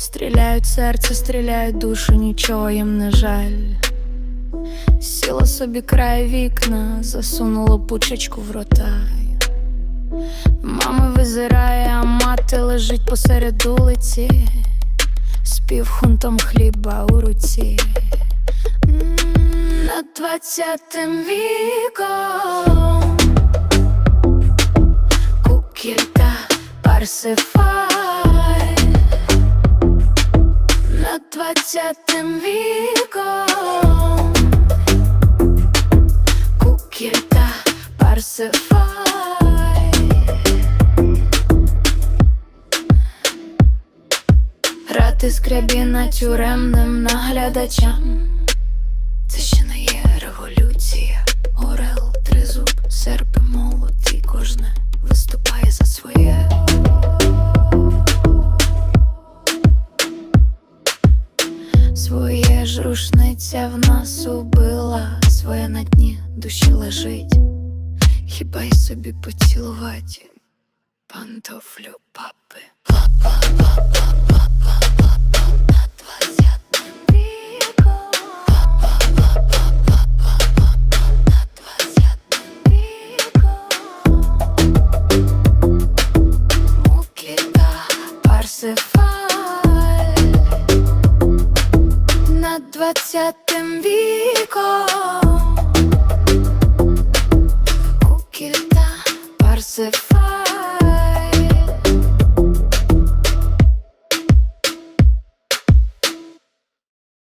Стріляють серце, стріляють душу, нічого їм не жаль. Сіла собі край вікна, засунула пучечку в рота. Мами визирає, а мати лежить посеред улиці, з півхунтом хліба у руці. М, Над двадцятим віком Кукілька Парсифаль двадцятим віком Кукілька Парсифай Грати скрябіна тюремним наглядачам Це ще не є революція. Своє ж рушниця в нас убила, своє на дні душі лежить. Хіба й собі поцілувати пантофлю папи. Над двадцятим віком Кукільта Парсифаль